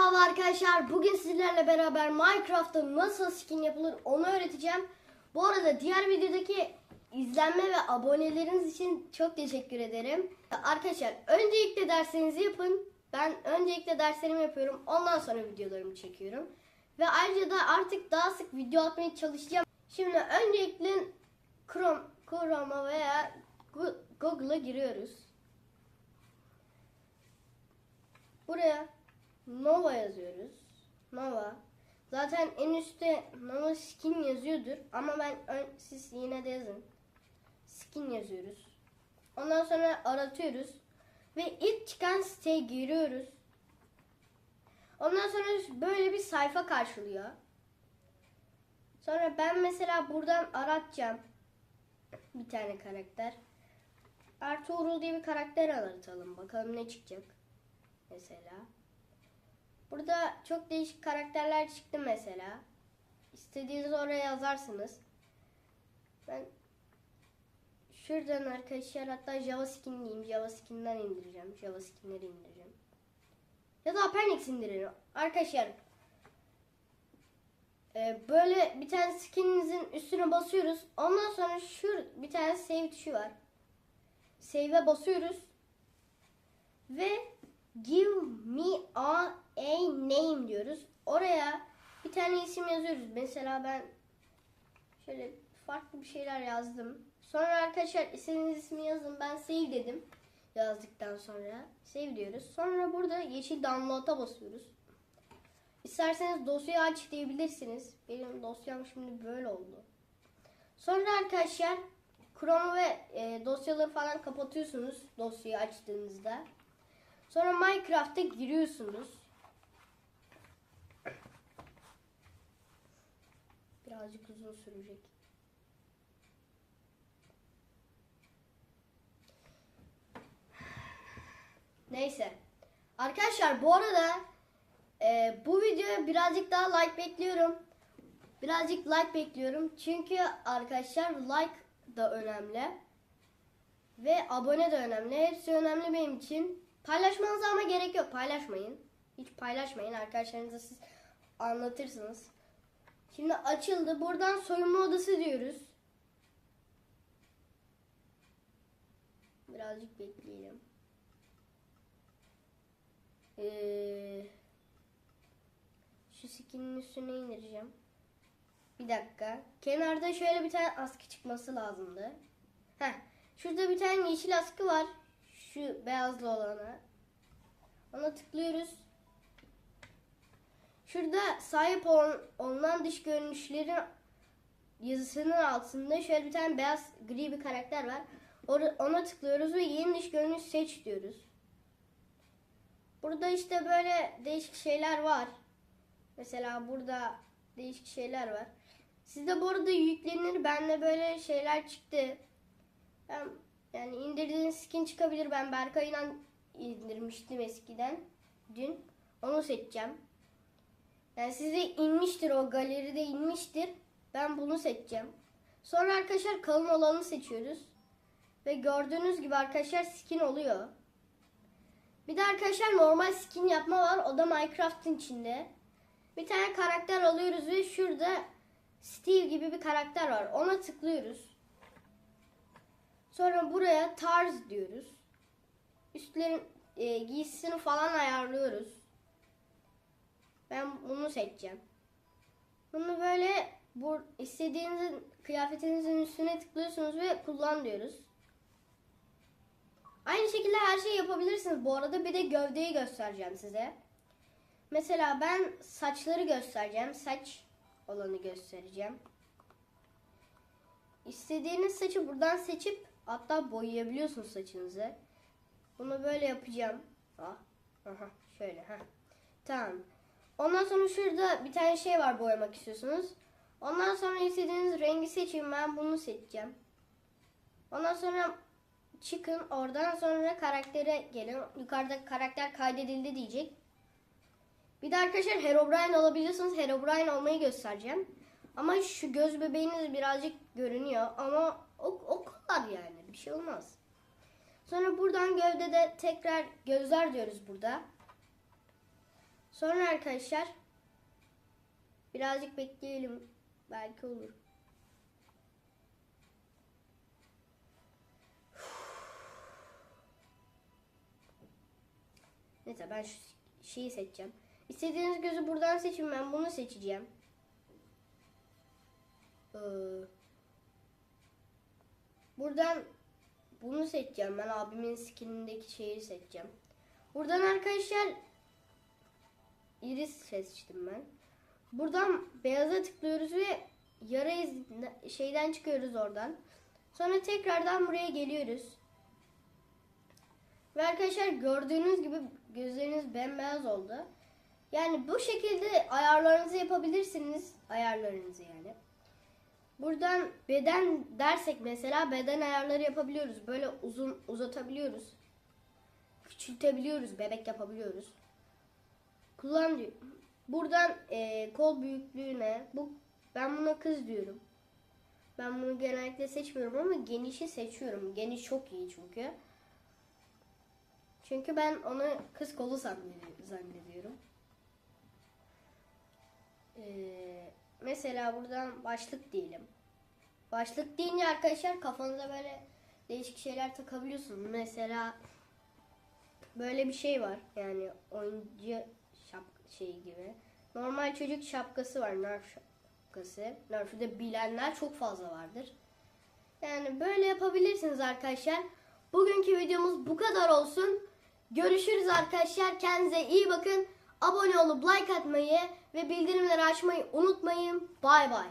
Merhaba arkadaşlar. Bugün sizlerle beraber Minecraft'ta nasıl skin yapılır onu öğreteceğim. Bu arada diğer videodaki izlenme ve aboneleriniz için çok teşekkür ederim. Arkadaşlar öncelikle derslerinizi yapın. Ben öncelikle derslerimi yapıyorum. Ondan sonra videolarımı çekiyorum. Ve ayrıca da artık daha sık video atmaya çalışacağım. Şimdi öncelikle Chrome, Chrome'a veya Google'a giriyoruz. Buraya Nova yazıyoruz. Nova. Zaten en üstte Nova skin yazıyordur. Ama ben ön- siz yine de yazın. Skin yazıyoruz. Ondan sonra aratıyoruz. Ve ilk çıkan siteye giriyoruz. Ondan sonra böyle bir sayfa karşılıyor. Sonra ben mesela buradan aratacağım. Bir tane karakter. Ertuğrul diye bir karakter aratalım. Bakalım ne çıkacak. Mesela. Burada çok değişik karakterler çıktı mesela. İstediğinizi oraya yazarsınız. Ben şuradan arkadaşlar hatta Java skin diyeyim. Java skin'den indireceğim. Java skinleri indireceğim. Ya da Appendix indiririm. Arkadaşlar e, böyle bir tane skininizin üstüne basıyoruz. Ondan sonra şu bir tane save tuşu var. Save'e basıyoruz. Ve give me a name diyoruz. Oraya bir tane isim yazıyoruz. Mesela ben şöyle farklı bir şeyler yazdım. Sonra arkadaşlar istediğiniz ismi yazın. Ben save dedim. Yazdıktan sonra save diyoruz. Sonra burada yeşil download'a basıyoruz. İsterseniz dosyayı aç diyebilirsiniz. Benim dosyam şimdi böyle oldu. Sonra arkadaşlar Chrome ve e, dosyaları falan kapatıyorsunuz dosyayı açtığınızda. Sonra Minecraft'a giriyorsunuz. Birazcık uzun sürecek. Neyse. Arkadaşlar bu arada e, bu videoya birazcık daha like bekliyorum. Birazcık like bekliyorum. Çünkü arkadaşlar like da önemli. Ve abone de önemli. Hepsi önemli benim için. Paylaşmanıza ama gerek yok. Paylaşmayın. Hiç paylaşmayın. Arkadaşlarınıza siz anlatırsınız. Şimdi açıldı. Buradan soyunma odası diyoruz. Birazcık bekleyelim. Ee, şu skinin üstüne indireceğim. Bir dakika. Kenarda şöyle bir tane askı çıkması lazımdı. Heh. Şurada bir tane yeşil askı var. Şu beyazlı olana. Ona tıklıyoruz. Şurada sahip ol- olunan dış görünüşlerin yazısının altında şöyle bir tane beyaz gri bir karakter var. Ona tıklıyoruz ve yeni dış görünüş seç diyoruz. Burada işte böyle değişik şeyler var. Mesela burada değişik şeyler var. Sizde bu arada yüklenir. Bende böyle şeyler çıktı. Ben yani indirdiğiniz skin çıkabilir. Ben Berkay'la indirmiştim eskiden. Dün. Onu seçeceğim. Yani size inmiştir o galeride inmiştir. Ben bunu seçeceğim. Sonra arkadaşlar kalın olanı seçiyoruz. Ve gördüğünüz gibi arkadaşlar skin oluyor. Bir de arkadaşlar normal skin yapma var. O da Minecraft'ın içinde. Bir tane karakter alıyoruz ve şurada Steve gibi bir karakter var. Ona tıklıyoruz. Sonra buraya tarz diyoruz. Üstlerin e, giysisini falan ayarlıyoruz. Ben bunu seçeceğim. Bunu böyle bu istediğinizin kıyafetinizin üstüne tıklıyorsunuz ve kullan diyoruz. Aynı şekilde her şeyi yapabilirsiniz. Bu arada bir de gövdeyi göstereceğim size. Mesela ben saçları göstereceğim. Saç olanı göstereceğim. İstediğiniz saçı buradan seçip hatta boyayabiliyorsunuz saçınızı. Bunu böyle yapacağım. Ah, aha, şöyle ha. Tamam. Ondan sonra şurada bir tane şey var boyamak istiyorsunuz. Ondan sonra istediğiniz rengi seçin. Ben bunu seçeceğim. Ondan sonra çıkın. Oradan sonra karaktere gelin. Yukarıda karakter kaydedildi diyecek. Bir de arkadaşlar Herobrine olabiliyorsanız Herobrine olmayı göstereceğim. Ama şu göz bebeğiniz birazcık görünüyor ama o, o kadar yani bir şey olmaz. Sonra buradan gövdede tekrar gözler diyoruz burada. Sonra arkadaşlar birazcık bekleyelim. Belki olur. Neyse ben şu şeyi seçeceğim. İstediğiniz gözü buradan seçin. Ben bunu seçeceğim. Ee, buradan bunu seçeceğim. Ben abimin skinindeki şeyi seçeceğim. Buradan arkadaşlar iris seçtim ben. Buradan beyaza tıklıyoruz ve yara izinden- şeyden çıkıyoruz oradan. Sonra tekrardan buraya geliyoruz. Ve arkadaşlar gördüğünüz gibi gözleriniz bembeyaz oldu. Yani bu şekilde ayarlarınızı yapabilirsiniz. Ayarlarınızı yani. Buradan beden dersek mesela beden ayarları yapabiliyoruz. Böyle uzun uzatabiliyoruz. Küçültebiliyoruz. Bebek yapabiliyoruz. Kullan diyor. Buradan eee, kol büyüklüğüne bu ben buna kız diyorum. Ben bunu genellikle seçmiyorum ama genişi seçiyorum. Geniş çok iyi çünkü. Çünkü ben onu kız kolu zannedi- zannediyorum. Ee, mesela buradan başlık diyelim. Başlık deyince arkadaşlar kafanıza böyle değişik şeyler takabiliyorsunuz. Mesela böyle bir şey var. Yani oyuncu şap şey gibi. Normal çocuk şapkası var. Nerf şapkası. Nerf'ü de bilenler çok fazla vardır. Yani böyle yapabilirsiniz arkadaşlar. Bugünkü videomuz bu kadar olsun. Görüşürüz arkadaşlar. Kendinize iyi bakın. Abone olup like atmayı ve bildirimleri açmayı unutmayın. Bay bay.